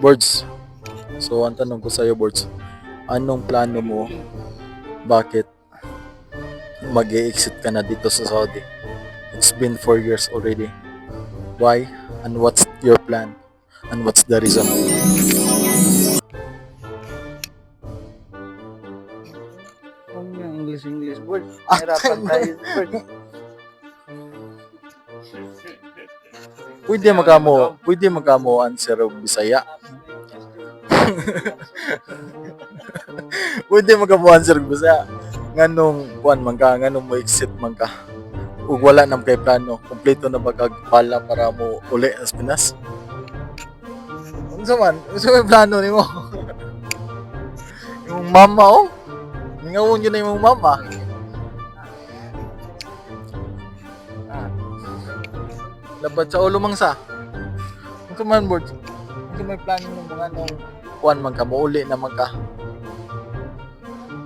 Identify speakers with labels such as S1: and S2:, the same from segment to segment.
S1: Boards. So, ang tanong ko sa'yo, Boards, anong plano mo? Bakit mag exit ka na dito sa Saudi? It's been 4 years already. Why? And what's your plan? And what's the reason?
S2: Huwag niya English, English word.
S1: Ah,
S2: Hirapan tayo.
S1: Pwede magamo, pwede magamo answer og Bisaya. pwede magamo answer og Bisaya. Nganong kuan man ka, nganong mo exit man ka. Ug wala nam kay plano, kompleto na ba para mo uli sa Pinas? Unsa man? Unsa may plano nimo? yung mama oh. Ngawon yun na yung mama. Labat sa ulo mangsa. Unsa man board? Unsa may plano ng mga nung kuan man ka mo uli na man ka.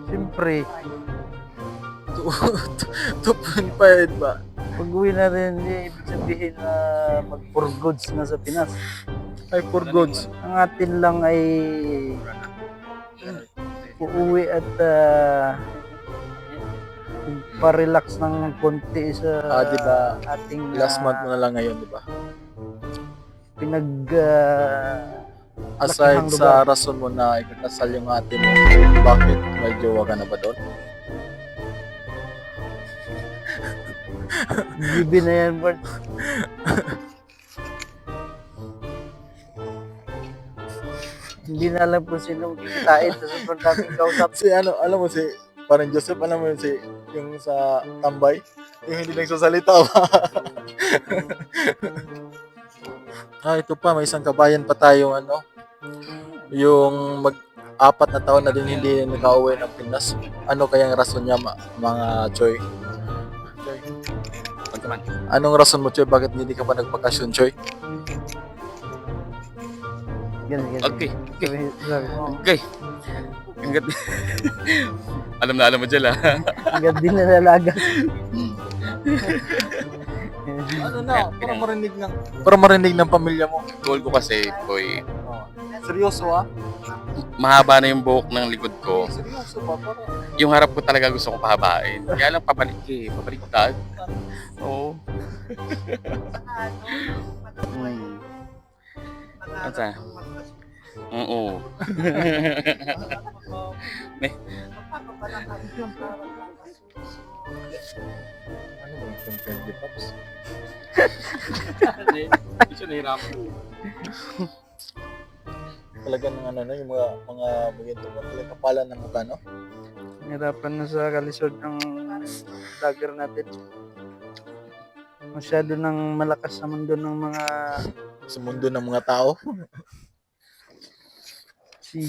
S2: Siyempre,
S1: 2.5 ba?
S2: pag uwi na rin, eh, ibig sabihin na mag for goods na sa Pinas.
S1: Ay for goods.
S2: Ang atin lang ay uuwi at uh, pa-relax ng konti sa
S1: Ah, di ba?
S2: ating
S1: Last
S2: ah,
S1: month mo na lang ngayon, di ba?
S2: pinag ah,
S1: Aside sa rason mo na ikakasal yung ate mo, bakit may jowa ka na ba doon?
S2: GB na yan, Bert. Hindi na alam kung sino kitain sa sobrang daming kausap.
S1: Si ano, alam mo si parang Joseph, alam mo yun si yung sa tambay, yung hindi nagsasalita ba? ah, ito pa, may isang kabayan pa tayong ano, yung mag apat na taon na din hindi nakauwi ng Pinas. Ano kayang rason niya, ma- mga Choy? Choy? Anong rason mo, Choy? Bakit hindi ka pa nagpakasyon, Choy?
S2: Ganun, ganun.
S3: Okay.
S2: Mo,
S3: Okay. Hanggat... alam na alam mo dyan ah.
S2: Hanggang din nalalaga.
S1: Ano na, para marinig ng, para marinig ng pamilya mo.
S3: Goal ko kasi, boy,
S1: Oh. Seryoso ah?
S3: mahaba na yung buhok ng likod ko.
S1: Seryoso ba? Para
S3: Yung harap ko talaga gusto ko pahabain. Kaya lang pabalik eh, pabaliktad. Oo. Hmm. Ano sa? Oo.
S1: Ano ba yung friendly pops?
S3: Hindi siya nahirapan.
S1: Talaga ng ano no, yung mga mga bagito mo talaga kapalan ng mukha no?
S2: Hirapan na sa kalisod ng vlogger natin. Masyado nang malakas sa mundo ng mga
S1: Sa mundo ng mga tao.
S2: Si